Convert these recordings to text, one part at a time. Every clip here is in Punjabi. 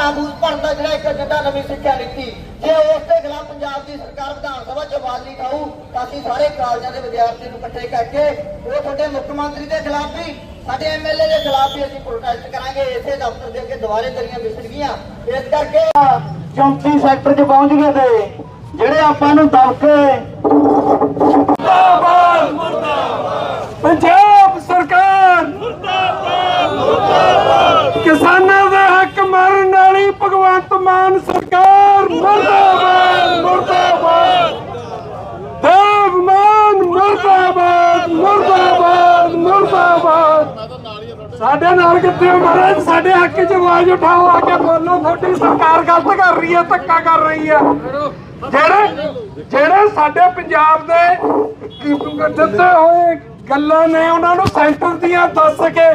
ਘਾਹ ਫੂਸ ਭਰਨ ਦਾ ਜਿਹੜਾ ਇੱਕ ਏਜੰਡਾ ਨਵੀਂ ਸਿੱਖਿਆ ਨੀਤੀ ਜੇ ਉਸ ਦੇ ਖਿਲਾਫ ਪੰਜਾਬ ਦੀ ਸਰਕਾਰ ਵਿਧਾਨ ਸਭਾ ਚ ਆਵਾਜ਼ ਨਹੀਂ ਖਾਊ ਤਾਂ ਅਸੀਂ ਸਾਰੇ ਕਾਲਜਾਂ ਦੇ ਵਿਦਿਆਰਥੀਆਂ ਨੂੰ ਇਕੱਠੇ ਕਰਕੇ ਉਹ ਤੁਹਾਡੇ ਮੁੱਖ ਮੰਤਰੀ ਦੇ ਖਿਲਾਫ ਵੀ ਸਾਡੇ ਐਮਐਲਏ ਦੇ ਖਿਲਾਫ ਵੀ ਅਸੀਂ ਪ੍ਰੋਟੈਸਟ ਕਰਾਂਗੇ ਇਸੇ ਦਫ਼ਤਰ ਦੇ ਅੱਗੇ ਦੁਬਾਰੇ ਦਰੀਆਂ ਵਿਸੜ ਗਈਆਂ ਇਸ ਕਰਕੇ 34 ਸੈਕਟਰ 'ਚ ਪਹੁੰਚ ਗਏ ਤੇ ਜਿਹੜੇ ਆਪਾਂ ਨੂੰ ਦਬਕੇ। ਪੰਜਾਬ ਸਰਕਾਰ ਮੁਰਦਾਬਾਦ! ਮੁਰਦਾਬਾਦ! ਕਿਸਾਨਾਂ ਦੇ ਹੱਕ ਮਾਰਨ ਵਾਲੀ ਭਗਵੰਤ ਮਾਨ ਸਰਕਾਰ ਮੁਰਦਾਬਾਦ ਮੁਰਦਾਬਾਦ ਦੇਵ ਮਾਨ ਮੁਰਦਾਬਾਦ ਮੁਰਦਾਬਾਦ ਮੁਰਦਾਬਾਦ ਸਾਡੇ ਨਾਲ ਕਿੱਥੇ ਹੋ ਮਹਾਰਾਜ ਸਾਡੇ ਹੱਕ 'ਚ ਆਵਾਜ਼ ਉਠਾਓ, ਆ ਕੇ ਬੋਲੋ, ਤੁਹਾਡੀ ਸਰਕਾਰ ਗਲਤ ਕਰ ਰਹੀ ਹੈ, ਧੱਕਾ ਕਰ ਰਹੀ ਹੈ। ਜਿਹੜੇ ਜਿਹੜੇ ਸਾਡੇ ਪੰਜਾਬ ਦੇ ਦਿੱਤੇ ਹੋਏ ਗੱਲਾਂ ਨੇ, ਉਹਨਾਂ ਨੂੰ ਸੈਂਟਰ ਦੀਆਂ ਦੱਸ ਕੇ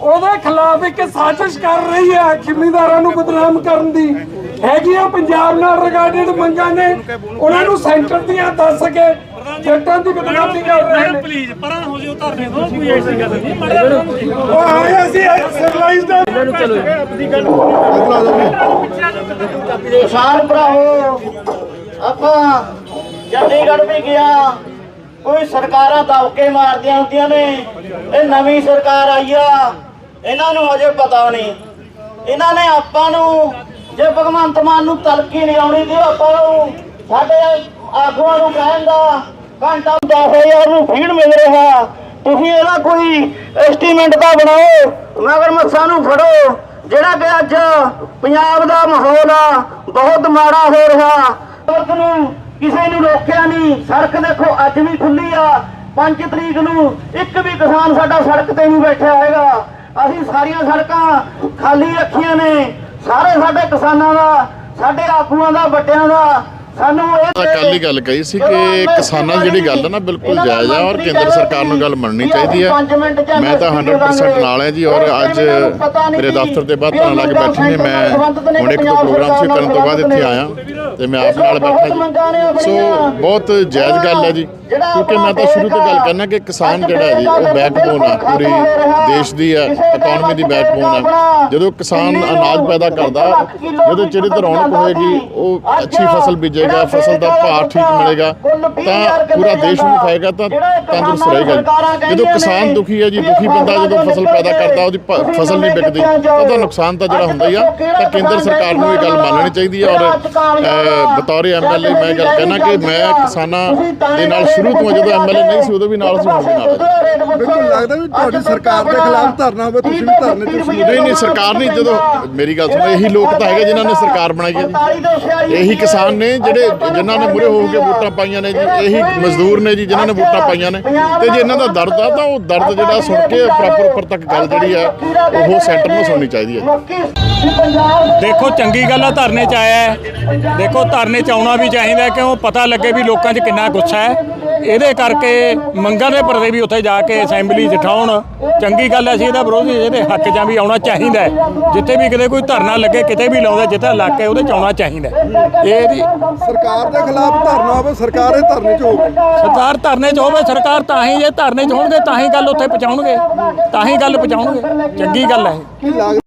ਉਹਦੇ ਖਿਲਾਫ ਇੱਕ ਸਾਜ਼ਿਸ਼ ਕਰ ਰਹੀ ਹੈ, ਜ਼ਿਮੀਂਦਾਰਾਂ ਨੂੰ ਬਦਨਾਮ ਕਰਨ ਦੀ। ਹੈਗੀਆਂ ਪੰਜਾਬ ਨਾਲ ਰਿਗਾਰਡਡ ਮੰਗਾਂ ਨੇ, ਉਹਨਾਂ ਨੂੰ ਸੈਂਟਰ ਦੀਆਂ ਦੱਸ ਕੇ ਜੱਟਾਂ ਦੀ ਬਦਨਾਮੀ ਕਰ ਰਹੇ ਨੇ। ਪਲੀਜ਼ ਪਰਾਂ ਹੋ ਜਿਓ ਧਰਨੇ ਤੋਂ ਕੋਈ ਐਸੀ ਗੱਲ ਨਹੀਂ। ਮੜਾ ਉਹ ਆਏ ਅਸੀਂ ਸਿਵਲਾਈਜ਼ਡ ਕਿਸਾਨ ਭਰਾਵੋ ਆਪਾਂ ਚੰਡੀਗੜ੍ਹ ਵੀ ਗਿਆ। ਕੋਈ ਸਰਕਾਰਾਂ ਦਬਕੇ ਮਾਰਦੀਆਂ ਹੁੰਦੀਆਂ ਨੇ। ਇਹ ਨਵੀਂ ਸਰਕਾਰ ਆਈ ਆ। ਇਹਨਾਂ ਨੂੰ ਅਜੇ ਪਤਾ ਨਹੀਂ। ਇਹਨਾਂ ਨੇ ਆਪਾਂ ਨੂੰ ਜੇ ਭਗਵੰਤ ਮਾਨ ਨੂੰ ਤਲਕੀ ਨਹੀਂ ਆਉਣੀ ਤੇ ਆਪਾਂ ਨੂੰ ਸਾਡੇ ਆਗੂਆਂ ਨੂੰ ਕਹਿਣ ਦਾ ਘੰਟਾ 10000 ਨੂੰ ਫੀਡ ਮਿਲ ਰਿਹਾ। ਤੁਸੀਂ ਇਹਦਾ ਕੋਈ ਐਸਟੀਮੇਟ ਦਾ ਬਣਾਓ, ਮਗਰ ਮੱਛਾਂ ਨੂੰ ਫੜੋ, ਜਿਹੜਾ ਕਿ ਅੱਜ ਪੰਜਾਬ ਦਾ ਮਾਹੌਲ ਆ, ਬਹੁਤ ਮਾੜਾ ਹੋ ਰਿਹਾ। ਸੜਕ ਨੂੰ ਕਿਸੇ ਨੂੰ ਰੋਕਿਆ ਨਹੀਂ। ਸੜਕ ਦੇਖੋ, ਅੱਜ ਵੀ ਖੁੱਲੀ ਆ। 5 ਤਰੀਕ ਨੂੰ ਇੱਕ ਵੀ ਕਿਸਾਨ ਸਾਡਾ ਸੜਕ ਤੇ ਨਹੀਂ ਬੈਠਿਆ ਹੈਗਾ। ਅਸੀਂ ਸਾਰੀਆਂ ਸੜਕਾਂ ਖਾਲੀ ਰੱਖੀਆਂ ਨੇ। ਸਾਰੇ ਸਾਡੇ ਕਿਸਾਨਾਂ ਦਾ, ਸਾਡੇ ਆਗੂਆਂ ਦਾ, ਵੱਡਿਆਂ ਦਾ ਸਾਨੂੰ ਇਹ ਕੱਲ ਹੀ ਗੱਲ ਕਹੀ ਸੀ ਕਿ ਕਿਸਾਨਾਂ ਦੀ ਜਿਹੜੀ ਗੱਲ ਹੈ ਨਾ ਬਿਲਕੁਲ ਜਾਇਜ਼ ਆ ਔਰ ਕੇਂਦਰ ਸਰਕਾਰ ਨੂੰ ਗੱਲ ਮੰਨਣੀ ਚਾਹੀਦੀ ਹੈ ਮੈਂ ਤਾਂ 100% ਨਾਲ ਹਾਂ ਜੀ ਔਰ ਅੱਜ ਮੇਰੇ ਦਫ਼ਤਰ ਦੇ ਬਾਹਰ ਤਾਂ ਲੱਗ ਬੈਠੇ ਨੇ ਮੈਂ ਹੁਣ ਇੱਕ ਦੋ ਪ੍ਰੋਗਰਾਮ ਸੀ ਕਰਨ ਤੋਂ ਬਾਅਦ ਇੱਥੇ ਆਇਆ ਤੇ ਮੈਂ ਆਪ ਨਾਲ ਬੈਠਾ ਜੀ। ਸੋ ਬਹੁਤ ਜਾਇਜ਼ ਗੱਲ ਹੈ ਜੀ। ਕਿਉਂਕਿ ਮੈਂ ਤਾਂ ਸ਼ੁਰੂ ਤੋਂ ਗੱਲ ਕਰਨਾ ਕਿ ਕਿਸਾਨ ਜਿਹੜਾ ਹੈ ਜੀ ਉਹ ਬੈਕਬੋਨ ਆ ਪੂਰੀ ਦੇਸ਼ ਦੀ ਹੈ ਇਕਨੋਮੀ ਦੀ ਬੈਕਬੋਨ ਹੈ ਜਦੋਂ ਕਿਸਾਨ ਅਨਾਜ ਪੈਦਾ ਕਰਦਾ ਜਦੋਂ ਚਿਹਰੇ ਤੇ ਰੌਣਕ ਹੋਏਗੀ ਉਹ ਅੱਛੀ ਫਸਲ ਬੀਜੇਗਾ ਫਸਲ ਦਾ ਭਾਅ ਠੀਕ ਮਿਲੇਗਾ ਤਾਂ ਪੂਰਾ ਦੇਸ਼ ਨੂੰ ਖਾਏਗਾ ਤਾਂ ਤੰਦਰੁਸਤ ਰਹੇਗਾ। ਜਦੋਂ ਕਿਸਾਨ ਦੁਖੀ ਹੈ ਜੀ ਦੁਖੀ ਬੰਦਾ ਜਦੋਂ ਫਸਲ ਪੈਦਾ ਕਰਦਾ ਉਹਦੀ ਫਸਲ ਨਹੀਂ ਵਿਕਦੀ ਤਾਂ ਉਹਦਾ ਨੁਕਸਾਨ ਤਾਂ ਜਿਹੜਾ ਹੁੰਦਾ ਹੀ ਆ ਤਾਂ ਕੇਂਦਰ ਸਰਕਾਰ ਨੂੰ ਇਹ ਗੱਲ ਮੰਨਣੀ ਚਾਹੀਦੀ ਹੈ ਔਰ ਬਤੌਰ ਐਮਐਲਏ ਮੈਂ ਗੱਲ ਕਹਿਣਾ ਕਿ ਮੈਂ ਕਿਸਾਨਾਂ ਦੇ ਨਾਲ ਸ਼ੁਰੂ ਤੋਂ ਜਦੋਂ ਐਮਐਲਏ ਨਹੀਂ ਸੀ ਉਦੋਂ ਵੀ ਨਾਲ ਸੀ ਹੁਣ ਵੀ ਨਾਲ। ਬਿਲਕੁਲ ਲੱਗਦਾ ਵੀ ਤੁਹਾਡੀ ਸਰਕਾਰ ਦੇ ਖਿਲਾਫ ਧਰਨਾ ਹੋਵੇ ਤੁਸੀਂ ਵੀ ਧਰਨੇ ਸ਼ਮੂਲੀਅਤ ਨਹੀਂ ਨਹੀਂ ਸਰਕਾਰ ਨਹੀਂ ਜਦੋਂ ਮੇਰੀ ਗੱਲ ਸੁਣੋ ਇਹੀ ਲੋਕ ਤਾਂ ਹੈਗੇ ਜਿਨ੍ਹਾਂ ਨੇ ਸਰਕਾਰ ਬਣਾਈ ਹੈ ਜੀ ਇਹੀ ਕਿਸਾਨ ਨੇ ਜਿਹੜੇ ਜਿਨ੍ਹਾਂ ਨੇ ਮੁਰੇ ਹੋ ਕੇ ਵੋਟਾਂ ਪਾਈਆਂ ਨੇ ਜੀ, ਇਹੀ ਮਜ਼ਦੂਰ ਨੇ ਜੀ ਜਿਨ੍ਹਾਂ ਨੇ ਵੋਟਾਂ ਪਾਈਆਂ ਨੇ। ਤੇ ਜੇ ਇਹਨਾਂ ਦਾ ਦਰਦ ਆ, ਤਾਂ ਉਹ ਦਰਦ ਜਿਹੜਾ ਸੁਣ ਕੇ ਪ੍ਰੋਪਰ ਉੱਪਰ ਤੱਕ ਗੱਲ ਜਿਹੜੀ ਆ, ਉਹ ਸੈਂਟਰ ਨੂੰ ਸੁਣਨੀ ਚਾਹੀਦੀ ਹੈ ਦੇਖੋ, ਚੰਗੀ ਗੱਲ ਆ ਧਰਨੇ ਚ ਆਇਆ ਦੇਖੋ, ਧਰਨੇ ਚ ਆਉਣਾ ਵੀ ਚਾਹੀਦਾ ਕਿਉਂ? ਪਤਾ ਲੱਗੇ ਵੀ ਲੋਕਾਂ 'ਚ ਕਿੰਨਾ ਗੁੱਸਾ ਹੈ। ਇਹਦੇ ਕਰਕੇ ਮੰਗਾਂ ਦੇ ਪਰਦੇ ਵੀ ਉੱਥੇ ਜਾ ਕੇ ਅਸੈਂਬਲੀ 'ਚ ਠਾਉਣ। ਚੰਗੀ ਗੱਲ ਹੈ ਸੀ ਇਹਦਾ ਵਿਰੋਧੀ ਇਹਦੇ ਹੱਕ 'ਚ ਵੀ ਆਉਣਾ ਚਾਹੀਦਾ। ਜਿੱਥੇ ਵੀ ਕਿਤੇ ਕੋਈ ਧਰਨਾ ਲੱਗੇ ਕਿਤੇ ਵੀ ਲਾਉਂਦਾ ਜਿੱਥੇ ਇਲਾਕੇ ਉਹਦੇ 'ਚ ਆਉਣਾ ਚਾਹੀਦਾ। ਇਹ ਇਹਦੀ ਸਰਕਾਰ ਦੇ ਖਿਲਾਫ ਧਰਨਾ ਹੋਵੇ ਸਰਕਾਰ ਇਹ ਧਰਨੇ ਚ ਹੋਵੇ। ਸਰਕਾਰ ਧਰਨੇ 'ਚ ਹੋਵੇ ਸਰਕਾਰ ਤਾਂ ਹੀ ਜੇ ਧਰਨੇ 'ਚ ਹੋਣਗੇ ਤਾਂ ਹੀ ਗੱਲ ਉੱਥੇ ਪਹੁੰਚਾਉਣਗੇ। ਤਾਂ ਹੀ ਗੱਲ ਪਹੁੰਚਾਉਣਗੇ। ਚੰਗੀ ਗੱਲ ਹੈ ਇਹ।